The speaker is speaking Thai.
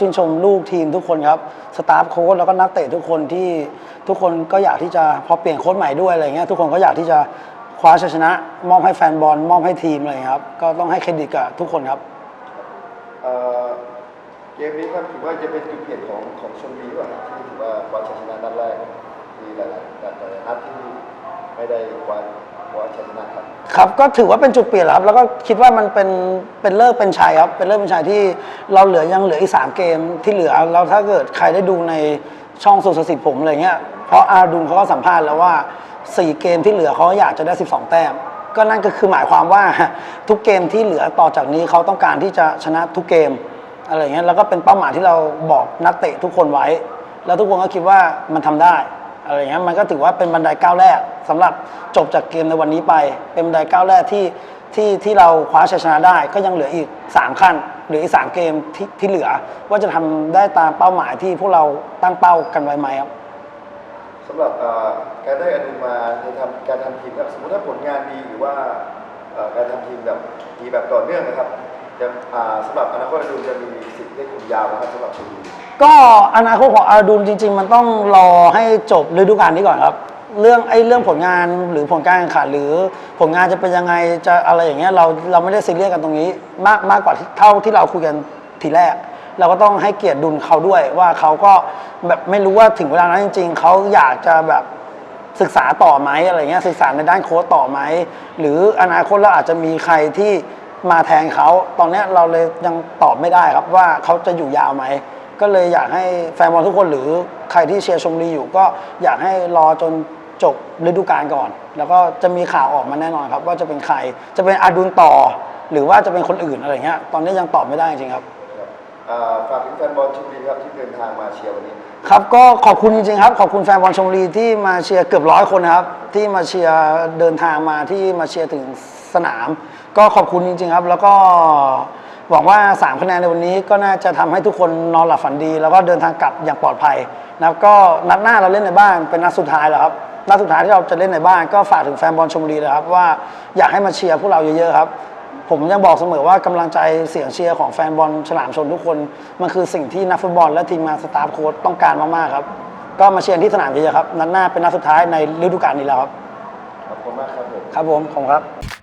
ชื่นชมลูกทีมทุกคนครับ สตาฟโค้ชแล้วก็นักเตะทุกคนที่ทุกคนก็อยากที่จะพอเปลี่ยนโค้ชใหม่ด้วยอะไรเงี้ยทุกคนก็อยากที่จะคว้าชัยชนะ มอบให้แฟนบอลมอบให้ทีมอะไรเงี้ยครับ ก็ต้องให้เครดิตกับทุกคนครับเอ่อเกมนี้ครับถือว่าจะเป็นจุดเปลี่ยนของของชลบุรีด้วยครับที่ถือว่าคว้าชัยชนะนัดแรกมีหลายๆนัดหลายๆนัดที่ไม่ได้คว้า คว้าชัยชนะครับครับก็ถือว่าเป็นจุดเปลี่ยนครับ แล้วก็คิดว่ามันเป็นเป็นเลิกเป็นชัยครับ เป็นเลิกเป็นชัยที่เราเหลือยังเหลืออีกสามเกมที่เหลือแล้วถ้าเกิดใครได้ดูในช่องสุสสิทธิ์ผมอะไรเงี้ยเพราะอาดุลเขาก็สัมภาษณ์แล้วว่าสี่เกมที่เหลือเขาอยากจะได้ 12 แต้ม ก็นั่นก็คือหมายความว่าทุกเกมที่เหลือต่อจากนี้เขาต้องการที่จะชนะทุกเกมอะไรเงี้ยแล้วก็เป็นเป้าหมายที่เราบอกนักเตะทุกคนไว้ แล้วทุกคนก็คิดว่ามันทำได้ อะไรเงี้ยมันก็ถือว่าเป็นบันไดก้าวแรกสำหรับจบจากเกมในวันนี้ไป เป็นบันไดก้าวแรกที่ที่ที่เราคว้าชัยชนะได้ก็ยังเหลืออีก 3 ขั้นหลืออีก3เกมที่ที่เหลือ ว่าจะทำได้ตามเป้าหมายที่พวกเราตั้งเป้ากันไว้ไหมครับสำหรับการได้อนุมาในทำการทำทีมครับสมมติถ้าผลงานดีหรือว่าการทำทีมแบบดีแบบต่อเนื่องนะครับจะสำหรับอนาคตอดุจะมี สิทธิ์ได้คุมยาวนะครับสำหรับชลบุรีก็อนาคตของอาดูลจริง ๆ มันต้องรอให้จบฤดูกาลนี้ก่อนครับ เรื่องไอ้เรื่องผลงานหรือผลการแข่งขันหรือผลงานจะเป็นยังไงจะอะไรอย่างเงี้ยเราเราไม่ได้ซีเรียสกันตรงนี้ มากมากกว่าที่เท่าที่เราคุยกันทีแรก เราก็ต้องให้เกียรติดุลเขาด้วยว่าเขาก็แบบไม่รู้ว่าถึงเวลานั้นจริง ๆเขาอยากจะแบบศึกษาต่อไหมอะไรเงี้ยศึกษาในด้านโค้ชต่อไหมหรืออนาคตเราอาจจะมีใครที่ มาแทนเขาตอนนี้เราเลยยังตอบไม่ได้ครับว่าเขาจะอยู่ยาวไหม ก็เลยอยากให้แฟนบอลทุกคนหรือใครที่เชียร์ชมรีอยู่ ก็อยากให้รอจนจบฤดูกาลก่อน แล้วก็จะมีข่าวออกมาแน่นอนครับ ว่าจะเป็นใครจะเป็นอาดุลต่อ หรือว่าจะเป็นคนอื่นอะไรเงี้ยตอนนี้ยังตอบไม่ได้จริงครับ ฝากถึงแฟนบอลชลบุรีครับที่เดินทางมาเชียร์วันนี้ ครับก็ขอบคุณจริงๆครับ ขอบคุณแฟนบอลชมบุรีที่มาเชียร์เกือบร้อยคนนะครับ ที่มาเชียร์เดินทางมาที่มาเชียร์ถึงสนาม ก็ขอบคุณจริง ๆ ครับ แล้วก็หวังว่า 3 คะแนนในวันนี้ก็น่าจะทำให้ทุกคนนอนหลับฝันดี แล้วก็เดินทางกลับอย่างปลอดภัยนะครับก็นัดหน้าเราเล่นในบ้านเป็นนัดสุดท้ายแล้วครับนัดสุดท้ายที่เราจะเล่นในบ้านก็ฝากถึงแฟนบอลชมบุรีเลยครับว่าอยากให้มาเชียร์พวกเราเยอะๆครับ ผมยังบอกเสมอว่ากำลังใจเสียงเชียร์ของแฟนบอลฉลามชนทุกคน มันคือสิ่งที่นักฟุตบอลและทีมงานสตาฟโค้ชต้องการมากๆครับ ก็มาเชียร์ที่สนามเยอะๆครับ นัดหน้าเป็นนัดสุดท้ายในฤดูกาลนี้แล้วครับ ขอบคุณมากครับผม ครับผม ขอบคุณครับ